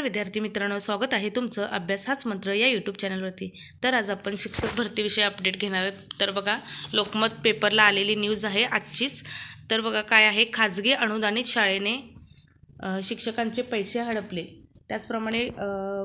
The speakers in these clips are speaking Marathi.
विद्यार्थी मित्रांनो स्वागत आहे तुमचं अभ्यास हाच मंत्र या यूट्यूब चॅनलवरती तर आज आपण शिक्षक भरतीविषयी अपडेट घेणार आहोत. तर बघा लोकमत पेपरला आलेली न्यूज आहे आजचीच. तर बघा काय आहे? खाजगी अनुदानित शाळेने शिक्षकांचे पैसे हडपले. त्याचप्रमाणे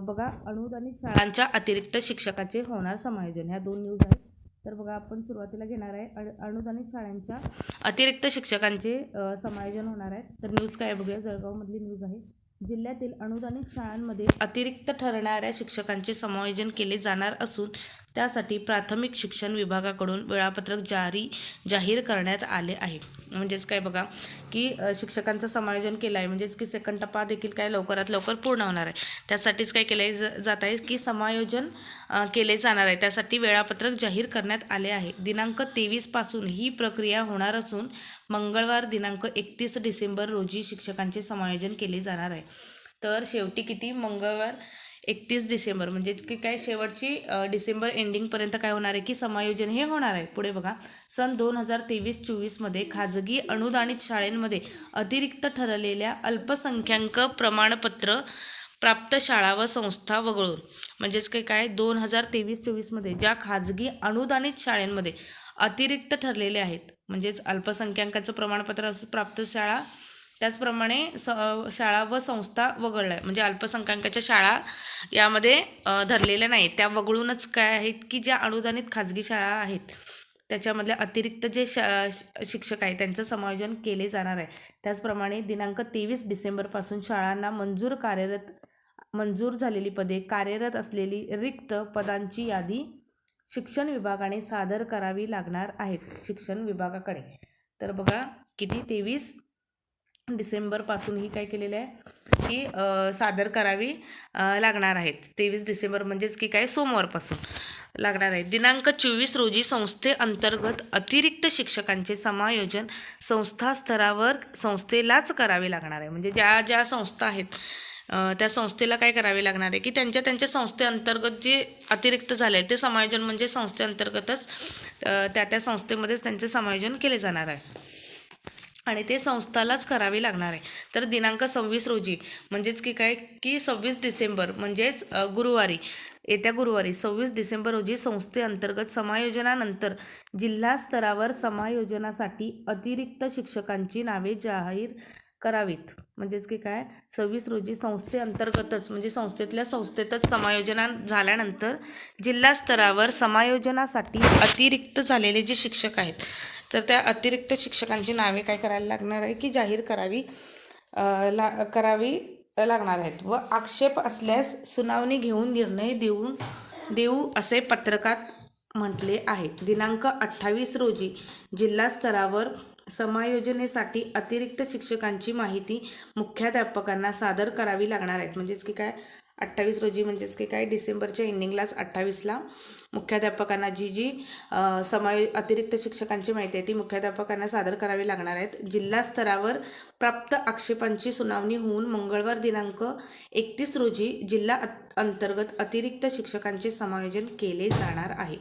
बघा अनुदानित शाळांच्या अतिरिक्त शिक्षकाचे होणार समायोजन. ह्या दोन न्यूज आहेत. तर बघा आपण सुरुवातीला घेणार आहे. अ- अनुदानित शाळांच्या अतिरिक्त शिक्षकांचे समायोजन होणार आहे. तर न्यूज काय बघूया. जळगावमधली न्यूज आहे. जिल्ह्यातील अनुदानित शाळांमध्ये अतिरिक्त ठरणाऱ्या शिक्षकांचे समायोजन केले जाणार असून त्यासाठी प्राथमिक शिक्षण विभागाकडून वेळापत्रक जारी जाहीर करण्यात आले आहे. म्हणजेच काय बघा की शिक्षकांचं समायोजन केलं आहे म्हणजेच की सेकंड टप्पा देखील काय लवकरात लवकर पूर्ण होणार आहे. त्यासाठीच काय केलं आहे ज- जात आहे की समायोजन केले जाणार आहे. त्यासाठी वेळापत्रक जाहीर करण्यात आले आहे. दिनांक तेवीसपासून ही प्रक्रिया होणार असून मंगळवार दिनांक एकतीस डिसेंबर रोजी शिक्षकांचे समायोजन केले जाणार आहे. तर शेवटी किती? मंगळवार एकतीस डिसेंबर. म्हणजेच की काय शेवटची डिसेंबर एंडिंगपर्यंत काय होणार आहे? की समायोजन हे होणार आहे? पुढे बघा. सन दोन हजार तेवीस चोवीसमध्ये खाजगी अनुदानित शाळेंमध्ये अतिरिक्त ठरलेल्या अल्पसंख्याक प्रमाणपत्र प्राप्त शाळा व संस्था वगळून. म्हणजेच काय काय? दोन हजार तेवीस चोवीसमध्ये ज्या खाजगी अनुदानित शाळांमध्ये अतिरिक्त ठरलेले आहेत म्हणजेच अल्पसंख्याकाचं प्रमाणपत्र असं प्राप्त शाळा त्याचप्रमाणे स शाळा व संस्था वगळल्या. म्हणजे अल्पसंख्याकाच्या शाळा यामध्ये धरलेल्या नाहीत. त्या वगळूनच काय आहेत की ज्या अनुदानित खाजगी शाळा आहेत त्याच्यामधल्या अतिरिक्त जे शा श- शिक्षक आहेत त्यांचं समायोजन केले जाणार आहे. त्याचप्रमाणे दिनांक तेवीस डिसेंबरपासून शाळांना मंजूर कार्यरत मंजूर झालेली पदे कार्यरत असलेली रिक्त पदांची यादी शिक्षण विभागाने सादर करावी लागणार आहेत शिक्षण विभागाकडे. तर बघा किती? तेवीस डिसेंबरपासून ही काय केलेलं आहे की सादर करावी लागणार आहेत. तेवीस डिसेंबर म्हणजेच की काय? सोमवारपासून लागणार आहे दिनांक चोवीस रोजी संस्थेअंतर्गत अतिरिक्त शिक्षकांचे समायोजन संस्था स्तरावर संस्थेलाच करावे लागणार आहे. म्हणजे ज्या ज्या संस्था आहेत त्या संस्थेला काय करावे लागणार आहे की त्यांच्या त्यांच्या संस्थेअंतर्गत जे अतिरिक्त झाले आहे ते समायोजन म्हणजे संस्थेअंतर्गतच त्या त्या संस्थेमध्येच त्यांचे समायोजन केले जाणार आहे. आणि ते संस्थालाच करावे लागणार आहे. तर दिनांक सव्वीस रोजी म्हणजेच की काय की सव्वीस डिसेंबर म्हणजेच गुरुवारी येत्या गुरुवारी सव्वीस डिसेंबर रोजी संस्थेअंतर्गत समायोजनानंतर जिल्हा स्तरावर समायोजनासाठी अतिरिक्त शिक्षकांची नावे जाहीर करावीत. म्हणजेच की काय? सव्वीस रोजी संस्थेअंतर्गतच म्हणजे संस्थेतल्या संस्थेतच समायोजना झाल्यानंतर जिल्हा स्तरावर समायोजनासाठी अतिरिक्त झालेले जे शिक्षक आहेत तर त्या अतिरिक्त शिक्षकांची नावे काय करायला लागणार आहे की जाहीर करावी ला करावी लागणार आहेत. व आक्षेप असल्यास सुनावणी घेऊन निर्णय देऊन देऊ असे पत्रकात म्हटले आहे. दिनांक अठ्ठावीस रोजी जिल्हा स्तरावर समायोजनेसाठी अतिरिक्त शिक्षकांची माहिती मुख्याध्यापकांना सादर करावी लागणार आहेत. म्हणजेच की काय? अठ्ठावीस रोजी म्हणजेच की काय डिसेंबरच्या एंडिंगलाच अठ्ठावीसला. मुख्याध्यापकांना जी जी अ, अतिरिक्त शिक्षकांची माहिती आहे ती मुख्याध्यापकांना सादर करावी लागणार आहेत. जिल्हा स्तरावर प्राप्त आक्षेपांची सुनावणी होऊन मंगळवार दिनांक एकतीस रोजी जिल्हा अंतर्गत अतिरिक्त शिक्षकांचे समायोजन केले जाणार आहे.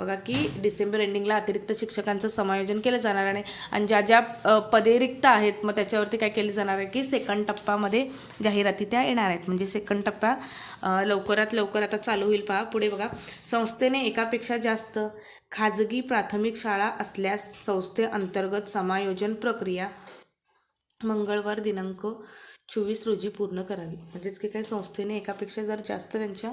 बघा की डिसेंबर एंडिंगला अतिरिक्त शिक्षकांचं समायोजन केलं जाणार आहे. आणि ज्या ज्या पदे रिक्त आहेत मग त्याच्यावरती काय केले जाणार आहे की सेकंड टप्प्यामध्ये जाहिराती त्या येणार आहेत. म्हणजे सेकंड टप्पा लवकरात लवकर आता चालू होईल पहा. पुढे बघा. संस्थेने एकापेक्षा जास्त खाजगी प्राथमिक शाळा असल्यास संस्थेअंतर्गत समायोजन प्रक्रिया मंगळवार दिनांक चोवीस रोजी पूर्ण करावी. म्हणजेच की काय संस्थेने एकापेक्षा जर जास्त त्यांच्या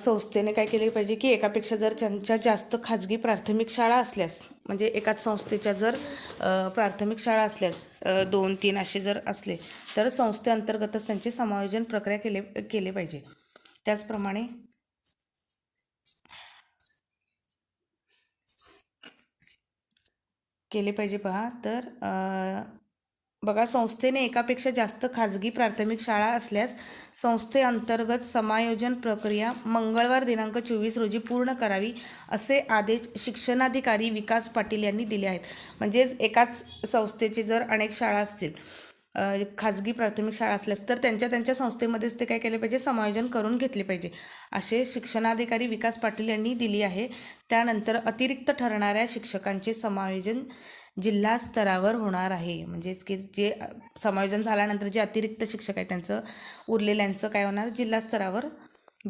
संस्थेने काय केले पाहिजे की एकापेक्षा जर त्यांच्या जास्त खाजगी प्राथमिक शाळा असल्यास म्हणजे एकाच संस्थेच्या जर प्राथमिक शाळा असल्यास दोन तीन असे जर असले तर संस्थेअंतर्गतच त्यांचे समायोजन प्रक्रिया केले केले पाहिजे. त्याचप्रमाणे केले पाहिजे पहा तर बघा संस्थेने एकापेक्षा जास्त खाजगी प्राथमिक शाळा असल्यास संस्थेअंतर्गत समायोजन प्रक्रिया मंगळवार दिनांक चोवीस रोजी पूर्ण करावी असे आदेश शिक्षणाधिकारी विकास पाटील यांनी दिले आहेत. म्हणजेच एकाच संस्थेचे जर अनेक शाळा असतील खाजगी प्राथमिक शाळा असल्यास तर त्यांच्या त्यांच्या संस्थेमध्येच ते काय केले पाहिजे? समायोजन करून घेतले पाहिजे असे शिक्षणाधिकारी विकास पाटील यांनी दिली आहे. त्यानंतर अतिरिक्त ठरणाऱ्या शिक्षकांचे समायोजन जिल्हा स्तरावर होणार आहे. म्हणजेच की जे समायोजन झाल्यानंतर जे अतिरिक्त शिक्षक आहेत त्यांचं उरलेल्यांचं काय होणार? जिल्हा स्तरावर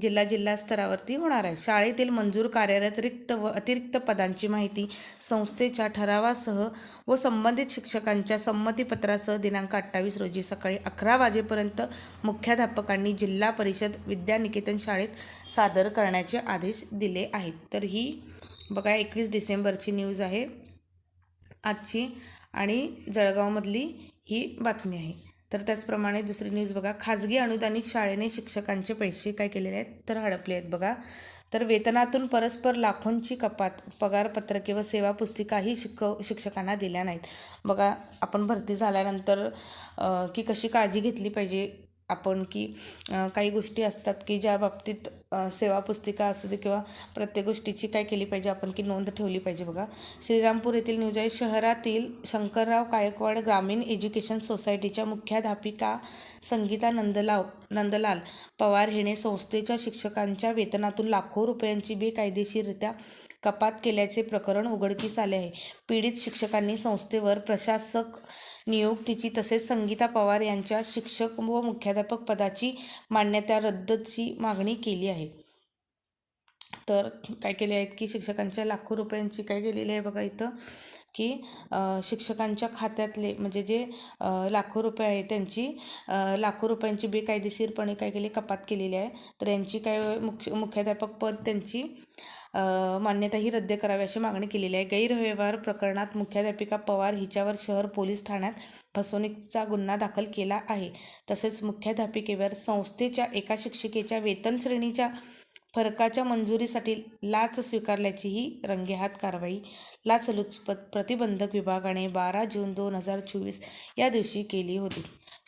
जिल्हा जिल्हा स्तरावरती होणार आहे. शाळेतील मंजूर कार्यरत रिक्त व अतिरिक्त पदांची माहिती संस्थेच्या ठरावासह व संबंधित शिक्षकांच्या संमतीपत्रासह दिनांक अठ्ठावीस रोजी सकाळी अकरा वाजेपर्यंत मुख्याध्यापकांनी जिल्हा परिषद विद्यानिकेतन शाळेत सादर करण्याचे आदेश दिले आहेत. तर ही बघा एकवीस डिसेंबरची न्यूज आहे. आजची आणि जळगावमधली ही बातमी आहे. तर त्याचप्रमाणे दुसरी न्यूज बघा. खाजगी अनुदानित शाळेने शिक्षकांचे पैसे काय केलेले आहेत? तर हडपले आहेत बघा. तर वेतनातून परस्पर लाखोंची कपात पगारपत्रके व सेवा पुस्तिकाही शिक शिक्षकांना दिल्या नाहीत. बघा आपण भरती झाल्यानंतर की कशी काळजी घेतली पाहिजे? आपण की काही गोष्टी असतात की ज्या बाबतीत सेवा पुस्तिका असू दे किंवा प्रत्येक गोष्टीची काय केली पाहिजे आपण की नोंद ठेवली पाहिजे बघा. श्रीरामपूर येथील न्यूज आहे शहरातील शंकरराव गायकवाड ग्रामीण एज्युकेशन सोसायटीच्या मुख्याध्यापिका संगीता नंदलाव नंदलाल पवार हिने संस्थेच्या शिक्षकांच्या वेतनातून लाखो रुपयांची बेकायदेशीररित्या कपात केल्याचे प्रकरण उघडकीस आले आहे. पीडित शिक्षकांनी संस्थेवर प्रशासक नियुक्तीची तसेच संगीता पवार यांच्या शिक्षक व मुख्याध्यापक पदाची मान्यता रद्दची मागणी केली आहे. तर काय केले आहेत की शिक्षकांच्या लाखो रुपयांची काय केलेली आहे बघा इथं की शिक्षकांच्या खात्यातले म्हणजे जे लाखो रुपये आहे त्यांची लाखो रुपयांची बेकायदेशीरपणे काय केली कपात केलेली आहे. तर यांची काय मुख्य मुख्याध्यापक पद त्यांची मान्यताही मान्यता ही रद्द करावी अशी मागणी केलेली आहे. गैरव्यवहार प्रकरणात मुख्याध्यापिका पवार हिच्यावर शहर पोलीस ठाण्यात फसवणुकीचा गुन्हा दाखल केला आहे. तसेच मुख्याध्यापिकेवर संस्थेच्या एका शिक्षिकेच्या वेतन श्रेणीच्या फरकाच्या मंजुरीसाठी लाच स्वीकारल्याचीही रंगेहात कारवाई लाचलुचपत प्रतिबंधक विभागाने बारा जून दोन हजार चोवीस या दिवशी केली होती.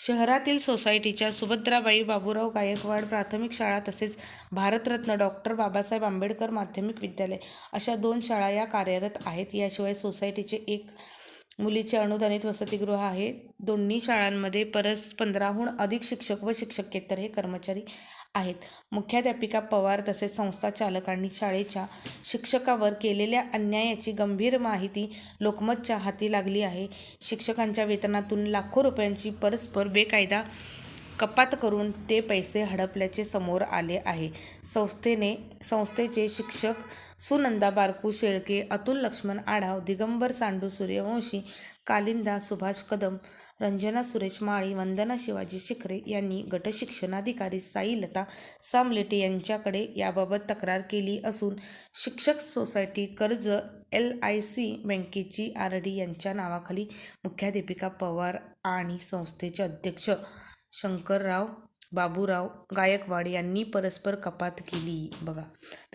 शहरातील सोसायटीच्या सुभद्राबाई बाबूराव गायकवाड प्राथमिक शाळा तसेच भारतरत्न डॉक्टर बाबासाहेब आंबेडकर माध्यमिक विद्यालय अशा दोन शाळा या कार्यरत आहेत. याशिवाय सोसायटीचे एक मुलीचे अनुदानित वसतिगृह आहे. दोन्ही शाळांमध्ये परस पंधराहून अधिक शिक्षक व शिक्षकेतर हे कर्मचारी आहेत. मुख्याध्यापिका पवार तसेच संस्था चालकांनी शाळेच्या शिक्षकावर केलेल्या अन्यायाची गंभीर माहिती लोकमतच्या हाती लागली आहे. शिक्षकांच्या वेतनातून लाखो रुपयांची परस्पर बेकायदा कपात करून ते पैसे हडपल्याचे समोर आले आहे. संस्थेने संस्थेचे शिक्षक सुनंदा बारकू शेळके अतुल लक्ष्मण आढाव दिगंबर सांडू सूर्यवंशी कालिंदा सुभाष कदम रंजना सुरेश माळी वंदना शिवाजी शिखरे यांनी गटशिक्षणाधिकारी साई लता सामलेटे यांच्याकडे याबाबत तक्रार केली असून शिक्षक सोसायटी कर्ज एल आय सी बँकेची आर डी यांच्या नावाखाली मुख्याध्यापिका पवार आणि संस्थेचे अध्यक्ष शंकरराव बाबूराव गायकवाड यांनी परस्पर कपात केली. बघा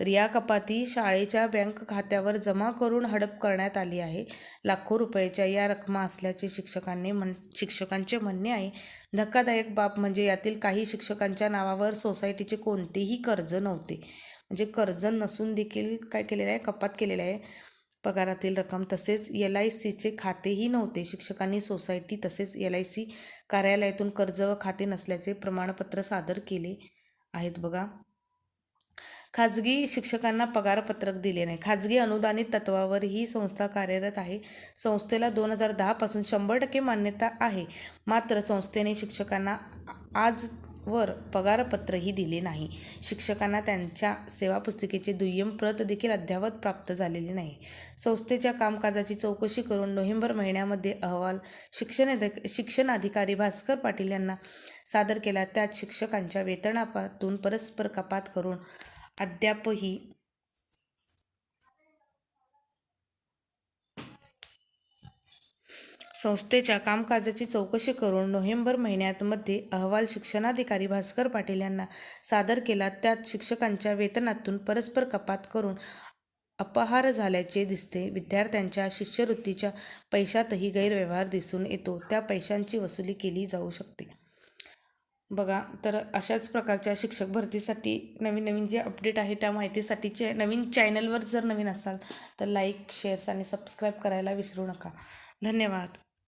तर या कपाती शाळेच्या बँक खात्यावर जमा करून हडप करण्यात आली आहे. लाखो रुपयाच्या या रकमा असल्याचे शिक्षकांनी म्हण शिक्षकांचे म्हणणे आहे. धक्कादायक बाब म्हणजे यातील काही शिक्षकांच्या नावावर सोसायटीचे कोणतेही कर्ज नव्हते. म्हणजे कर्ज नसून देखील काय केलेलं आहे? कपात केलेलं आहे. पगारातील रक्कम तसेच एल आय सीचे खातेही नव्हते. शिक्षकांनी सोसायटी तसेच एल आय सी कार्यालयातून कर्ज व खाते नसल्याचे प्रमाणपत्र सादर केले आहेत बघा. खाजगी शिक्षकांना पगारपत्रक दिले नाही. खाजगी अनुदानित तत्वावर ही संस्था कार्यरत आहे. संस्थेला दोन हजार दहापासून शंभर टक्के मान्यता आहे. मात्र संस्थेने शिक्षकांना आज वर पगारपत्रही दिले नाही. शिक्षकांना त्यांच्या सेवापुस्तिकेचे दुय्यम प्रत देखील अद्यावत प्राप्त झालेली नाही. संस्थेच्या कामकाजाची चौकशी करून नोव्हेंबर महिन्यामध्ये अहवाल शिक्षण अधिकारी भास्कर पाटील यांना सादर केला. त्यात शिक्षकांच्या वेतनापातून परस्पर कपात करून अद्यापही संस्थेच्या कामकाजाची चौकशी करून नोव्हेंबर महिन्यात मध्ये अहवाल शिक्षणाधिकारी भास्कर पाटील यांना सादर केला. त्यात शिक्षकांच्या वेतनातून परस्पर कपात करून अपहार झाल्याचे दिसते. विद्यार्थ्यांच्या शिष्यवृत्तीच्या पैशातही गैरव्यवहार दिसून येतो. त्या पैशांची वसुली केली जाऊ शकते. बघा तर अशाच प्रकारच्या शिक्षक भरतीसाठी नवीन नवीन जे अपडेट आहे त्या माहितीसाठीचे नवीन चॅनलवर जर नवीन असाल तर लाईक शेअर्स आणि सबस्क्राईब करायला विसरू नका. धन्यवाद.